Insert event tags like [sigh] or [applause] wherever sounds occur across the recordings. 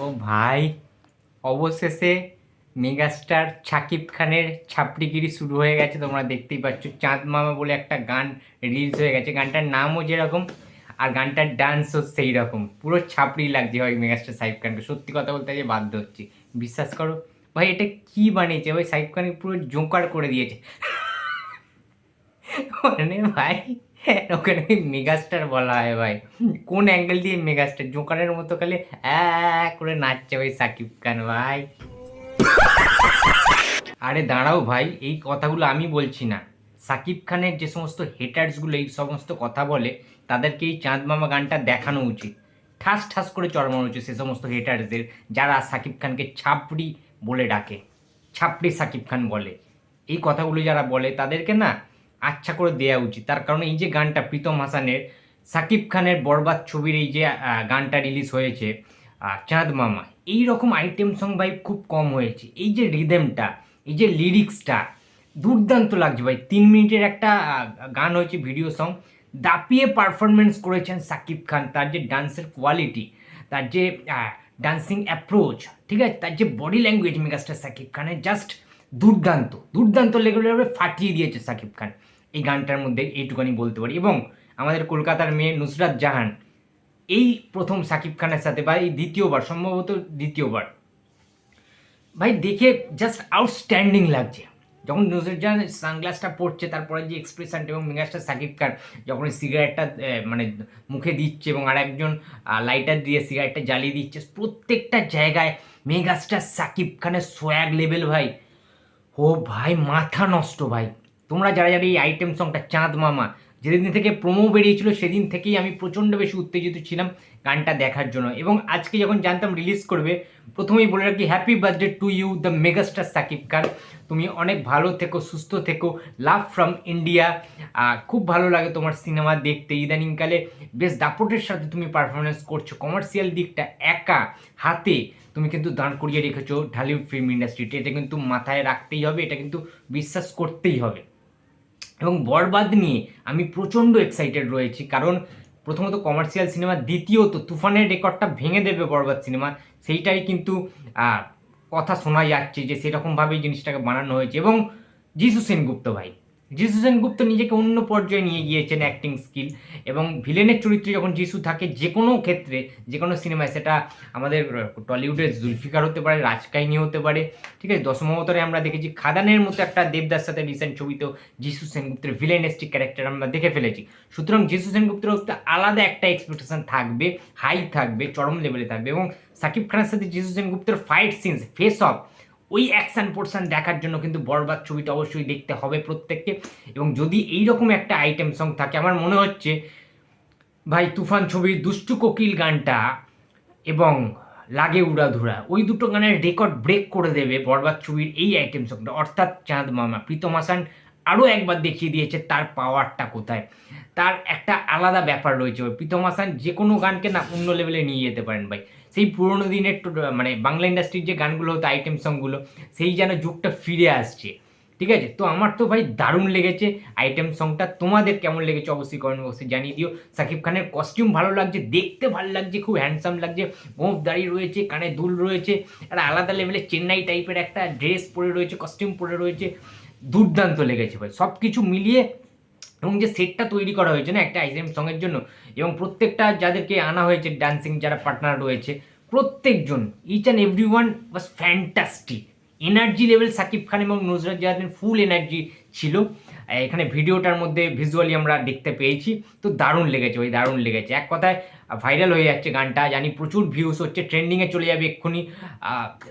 ও ভাই, অবশেষে মেগাস্টার শাকিব খানের ছাপড়িগিরি শুরু হয়ে গেছে, তোমরা দেখতেই পাচ্ছ। চাঁদ মামা বলে একটা গান রিলিজ হয়ে গেছে। গানটার নামও যেরকম, আর গানটার ডান্সও সেই রকম পুরো ছাপড়ি লাগছে ভাই মেগাস্টার সাহিব খানকে। সত্যি কথা বলতে যে বাধ্য হচ্ছে। বিশ্বাস করো, ভাই এটা কি বানিয়েছে? ভাই সাহিব খানকে পুরো জোকার করে দিয়েছে। মানে ভাই [laughs] ওখানে মেগাস্টার বলা হয় ভাই। কোন অ্যাঙ্গেল দিয়ে মেগাস্টার? জোকারের মতো খালি করে নাচছে ভাই সাকিব খান, ভাই। আরে দাঁড়াও ভাই, এই কথাগুলো আমি বলছি না। সাকিব খানের যে সমস্ত হেটার্সগুলো এই সমস্ত কথা বলে, তাদেরকে এই চাঁদ মামা গানটা দেখানো উচিত। ঠাস ঠাস করে চড়মানো উচিত সে সমস্ত হেটার্সদের যারা সাকিব খানকে ছাপড়ি বলে ডাকে। ছাপড়ি সাকিব খান বলে। এই কথাগুলো যারা বলে, তাদেরকে না আচ্ছা করে দেওয়া উচিত। তার কারণ এই যে গানটা প্রীতম হাসানের, সাকিব খানের বরবাদ ছবির এই যে গানটা রিলিজ হয়েছে চাঁদ মামা, এই রকম আইটেম সং ভাই খুব কম হয়েছে। এই যে রিদেমটা এই যে লিরিক্সটা দুর্দান্ত লাগছে ভাই। তিন মিনিটের একটা গান হয়েছে ভিডিও সং দাপিয়ে পারফরমেন্স করেছেন সাকিব খান। তার যে ডান্সের কোয়ালিটি তার যে ডান্সিং অ্যাপ্রোচ ঠিক আছে? তার যে বডি ল্যাঙ্গুয়েজ মেগাস্টার সাকিব খানের জাস্ট দুর্দান্ত। দুর্দান্ত লেভেলে ফাটিয়ে দিয়েছে সাকিব খান। এই গানটার মধ্যে এইটুখানি বলতে পারি। এবং আমাদের কলকাতার মেয়ে নুসরাত জাহান, এই প্রথম সাকিব খানের সাথে বা এই দ্বিতীয়বার, সম্ভবত দ্বিতীয়বার, ভাই দেখে জাস্ট আউটস্ট্যান্ডিং লাগছে। যখন নুসরাত জাহান সানগ্লাসটা পড়ছে তারপরে যে এক্সপ্রেশনটা এবং মেগাস্টার সাকিব খান যখন সিগারেটটা মানে মুখে দিচ্ছে এবং আর একজন লাইটার দিয়ে সিগারেটটা জ্বালিয়ে দিচ্ছে, প্রত্যেকটা জায়গায় মেগাস্টার সাকিব খানের সোয়াগ লেভেল ভাই। ও ভাই, মাথা নষ্ট ভাই। তোমরা যারা যারা এই আইটেম সংটা চাঁদ মামা, যেদিন থেকে প্রোমো বেরিয়েছিল, সেদিন থেকেই আমি প্রচণ্ড বেশি উত্তেজিত ছিলাম গানটা দেখার জন্য। এবং আজকে যখন জানতাম রিলিজ করবে, প্রথমেই বলে রাখি happy birthday to you the megastar Shakib Khan. তুমি অনেক ভালো থেকো, সুস্থ থেকো। লাভ ফ্রম ইন্ডিয়া খুব ভালো লাগে তোমার সিনেমা দেখতে। ইদানিংকালে বেশ দাপটের সাথে তুমি পারফরমেন্স করছ। কমার্শিয়াল দিকটা একা হাতে তুমি কিন্তু দাঁড় করিয়ে রেখেছো ঢালিউড ফিল্ম ইন্ডাস্ট্রিতে এটা কিন্তু মাথায় রাখতেই হবে, এটা কিন্তু বিশ্বাস করতেই হবে। এবং বরবাদ নিয়ে আমি প্রচণ্ড এক্সাইটেড রয়েছি। কারণ প্রথমত কমার্শিয়াল সিনেমা দ্বিতীয়ত তুফানের রেকর্ডটা ভেঙে দেবে বরবাদ সিনেমা সেইটাই কিন্তু কথা শোনা যাচ্ছে যে সেরকমভাবেই জিনিসটাকে বানানো হয়েছে। এবং যিশু সেনগুপ্ত ভাই যিশু সেনগুপ্ত নিজেকে অন্য পর্যায়ে নিয়ে গিয়েছেন অ্যাক্টিং স্কিল এবং ভিলেনের চরিত্রে যখন যিশু থাকে যে কোনো ক্ষেত্রে, যে কোনো সিনেমায় সেটা আমাদের টলিউডের জুলফিকার হতে পারে, রাজকাহিনী হতে পারে, ঠিক আছে? দশম অবতারে আমরা দেখেছি খাদানের মতো একটা দেবদাস সাথে রিসেন্ট ছবিতেও যিশু সেনগুপ্তের ভিলেনেস্টিক ক্যারেক্টার আমরা দেখে ফেলেছি। সুতরাং যিশু সেনগুপ্তের একটা আলাদা একটা এক্সপেকটেশন থাকবে হাই থাকবে, চরম লেভেলে থাকবে এবং সাকিব খানের সাথে যিশু সেনগুপ্তের ফাইট সিনস ফেস অফ ওই অ্যাকশন পোর্শন দেখার জন্য কিন্তু বরবাদ ছবিটা অবশ্যই দেখতে হবে প্রত্যেককে। এবং যদি এই রকম একটা আইটেম সং থাকে, আমার মনে হচ্ছে, ভাই, তুফান ছবির দুষ্টু কোকিল গানটা এবং লাগে উড়াধুরা ওই দুটো গানের রেকর্ড ব্রেক করে দেবে বরবাদ ছবির এই আইটেম সংটা অর্থাৎ চাঁদ মামা, প্রীতম হাসান আরও একবার দেখিয়ে দিয়েছে তার পাওয়ারটা কোথায়। তার একটা আলাদা ব্যাপার রয়েছে। প্রীতম হাসান যে কোনো গানকে না অন্য লেভেলে নিয়ে যেতে পারেন ভাই। সেই পুরোনো দিনের মানে বাংলা ইন্ডাস্ট্রির যে গানগুলো হতো আইটেম সংগুলো, সেই যেন যুগটা ফিরে আসছে। ঠিক আছে? তো আমার তো ভাই দারুণ লেগেছে আইটেম সংটা। তোমাদের কেমন লেগেছে অবশ্যই কমেন্ট বক্সে জানিয়ে দিও। সাকিব খানের কস্টিউম ভালো লাগছে, দেখতে ভালো লাগছে, খুব হ্যান্ডসাম লাগছে। গোঁফ দাড়ি রয়েছে, কানে দুল রয়েছে একটা আলাদা লেভেলে চেন্নাই টাইপের একটা ড্রেস পরে রয়েছে কস্টিউম পরে রয়েছে। দুর্দান্ত লেগেছে ভাই। সব কিছু মিলিয়ে এবং যে সেটটা তৈরি করা হয়েছে না, একটা আইসক্রিম সঙ্গের জন্য, এবং প্রত্যেকটা যাদেরকে আনা হয়েছে ডান্সিং যারা পার্টনার রয়েছে, প্রত্যেকজন each and every one was fantastic energy level Shakib Khan এবং নুসরাত জাহাদিন ফুল এনার্জি ছিল। এখানে ভিডিওটার মধ্যে ভিজুয়ালি আমরা দেখতে পেয়েছি। তো দারুণ লেগেছে ওই দারুণ লেগেছে। এক কথায় ভাইরাল হয়ে যাচ্ছে গানটা, জানি প্রচুর ভিউস হচ্ছে ট্রেন্ডিংয়ে চলে যাবে এক্ষুনি।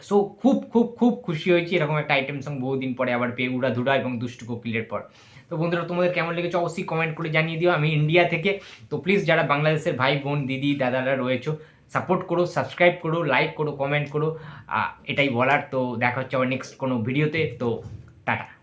সো খুব খুব খুব খুশি হয়েছি, এরকম একটা আইটেম সং বহুদিন পরে আবার পেয়ে উড়াধুরা এবং দুষ্টু কোকিলের পর। তো বন্ধুরা, তোমাদের কেমন লেগেছে অবশ্যই কমেন্ট করে জানিয়ে দিও। আমি ইন্ডিয়া থেকে, তো প্লিজ যারা বাংলাদেশের ভাই, বোন, দিদি, দাদারা রয়েছো সাপোর্ট করো সাবস্ক্রাইব করো লাইক করো কমেন্ট করো। এটাই বলার। তো দেখা হচ্ছে আবার নেক্সট কোনো ভিডিওতে তো টাটা।